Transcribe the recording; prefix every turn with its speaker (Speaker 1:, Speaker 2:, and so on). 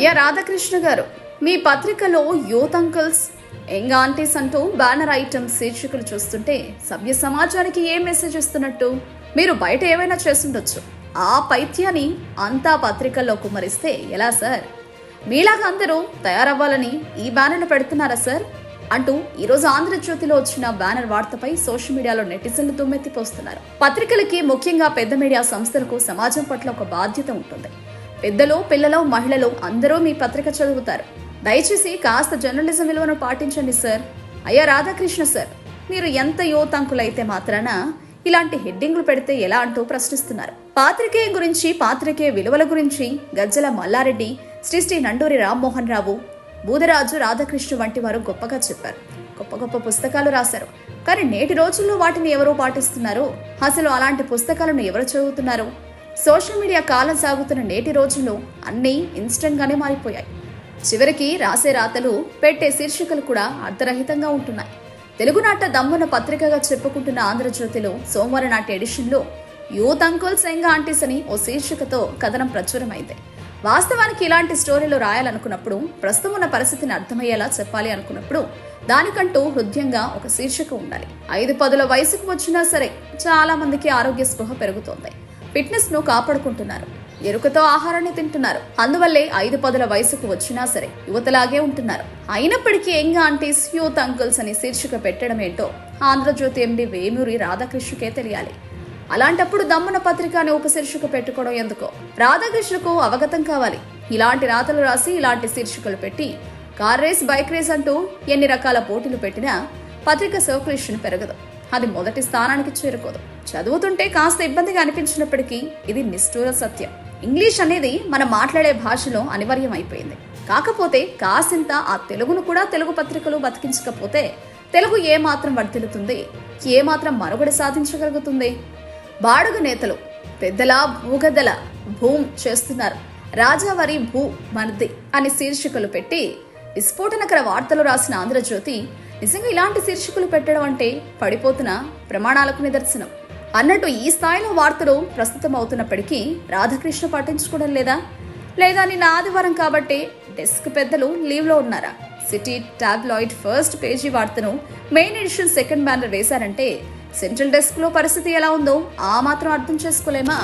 Speaker 1: అయ్యా రాధాకృష్ణ గారు. మీ పత్రికలో యూత్ అంకుల్స్ ఎంగా ఆంటీస్ అంటూ బ్యానర్ ఐటమ్స్ శీర్షికలు చూస్తుంటే సభ్య సమాజానికి ఏ మెసేజ్ ఇస్తున్నట్టు మీరు బయట ఏమైనా చేస్తుండొచ్చు. ఆ పైత్యాన్ని అంతా పత్రికల్లో కుమ్మరిస్తే ఎలా సార్? మీలాగా అందరూ తయారవ్వాలని ఈ బ్యానర్లు పెడుతున్నారా సార్? అంటూ ఈరోజు ఆంధ్రజ్యోతిలో వచ్చిన బ్యానర్ వార్తపై సోషల్ మీడియాలో నెటిజన్లు దుమ్మెత్తిపోస్తున్నారు పత్రికలకి ముఖ్యంగా పెద్ద మీడియా సంస్థలకు సమాజం పట్ల ఒక బాధ్యత ఉంటుంది. పెద్దలో పిల్లలు మహిళలు అందరూ మీ పత్రిక చదువుతారు. దయచేసి కాస్త జర్నలిజం విలువను పాటించండి సార్. అయ్యా రాధాకృష్ణ సార్ మీరు ఎంత యువతంకులైతే మాత్రాన ఇలాంటి హెడ్డింగ్లు పెడితే ఎలా అంటూ ప్రశ్నిస్తున్నారు. పాత్రికేయ గురించి పాత్రికేయ విలువల గురించి గజ్జల మల్లారెడ్డి శ్రీ శ్రీ నండూరి రామ్మోహన్ రావు బూదరాజు రాధాకృష్ణ వంటి వారు గొప్పగా చెప్పారు. గొప్ప గొప్ప పుస్తకాలు రాశారు. కానీ నేటి రోజుల్లో వాటిని ఎవరు పాటిస్తున్నారు? అసలు అలాంటి పుస్తకాలను ఎవరు చదువుతున్నారు? సోషల్ మీడియా కాలం సాగుతున్న నేటి రోజుల్లో అన్నీ ఇన్స్టంట్గానే మారిపోయాయి. చివరికి రాసే రాతలు పెట్టే శీర్షికలు కూడా అర్ధరహితంగా ఉంటున్నాయి. తెలుగునాట దమ్మున పత్రికగా చెప్పుకుంటున్న ఆంధ్రజ్యోతిలో సోమవారం నాటి ఎడిషన్లో యూత్ అంకుల్ సెంగ ఆంటీస్ అని ఓ శీర్షికతో కథనం ప్రచురమైంది. వాస్తవానికి ఇలాంటి స్టోరీలు రాయాలనుకున్నప్పుడు ప్రస్తుతం ఉన్న పరిస్థితిని అర్థమయ్యేలా చెప్పాలి అనుకున్నప్పుడు దానికంటూ హృదయంగా ఒక శీర్షిక ఉండాలి. ఐదు పదుల వయసుకు వచ్చినా సరే చాలా మందికి ఆరోగ్య స్పృహ పెరుగుతోంది. ఫిట్నెస్ను కాపాడుకుంటున్నారు. ఎరుకతో ఆహారాన్ని తింటున్నారు. అందువల్లే ఐదు పదుల వయసుకు వచ్చినా సరే యువతలాగే ఉంటున్నారు. అయినప్పటికీ యంగ్ ఆంటీస్ యూత్ అంకుల్స్ అని శీర్షిక పెట్టడం ఏంటో ఆంధ్రజ్యోతి ఎండి వేమూరి రాధాకృష్ణకే తెలియాలి. అలాంటప్పుడు దమ్మున పత్రిక అనే ఉపశీర్షిక పెట్టుకోవడం ఎందుకో? రాధాకృష్ణకు అవగతం కావాలి. ఇలాంటి రాతలు రాసి ఇలాంటి శీర్షికలు పెట్టి కార్ రేస్ బైక్ రేస్ అంటూ ఎన్ని రకాల పోటీలు పెట్టినా పత్రిక సౌకర్యం పెరగదు. అది మొదటి స్థానానికి చేరుకోదు. చదువుతుంటే కాస్త ఇబ్బందిగా అనిపించినప్పటికీ ఇది నిష్ఠూర సత్యం. ఇంగ్లీష్ అనేది మనం మాట్లాడే భాషలో అనివార్యమైపోయింది. అయిపోయింది కాకపోతే కాసింత ఆ తెలుగును కూడా తెలుగు పత్రికలు బతికించకపోతే తెలుగు ఏ మాత్రం వర్తిల్లుతుంది ఏమాత్రం మాత్రం సాధించగలుగుతుంది? బాడుగ నేతలు పెద్దల భూగద్దల భూమ్ చేస్తున్నారు. రాజావారి భూ మనది అని శీర్షికలు పెట్టి విస్ఫోటనకర వార్తలు రాసిన ఆంధ్రజ్యోతి నిజంగా ఇలాంటి శీర్షికలు పెట్టడం అంటే పడిపోతున్న ప్రమాణాలకు నిదర్శనం. అన్నట్టు ఈ స్థాయిలో వార్తలు ప్రస్తుతం అవుతున్నప్పటికీ రాధాకృష్ణ పట్టించుకోవడం లేదా? లేదా నిన్న ఆదివారం కాబట్టి డెస్క్ పెద్దలు లీవ్లో ఉన్నారా? సిటీ టాబ్లాయిడ్ ఫస్ట్ పేజీ వార్తను మెయిన్ ఎడిషన్ సెకండ్ బ్యానర్ వేశారంటే సెంట్రల్ డెస్క్లో పరిస్థితి ఎలా ఉందో ఆ మాత్రం అర్థం చేసుకోలేమా?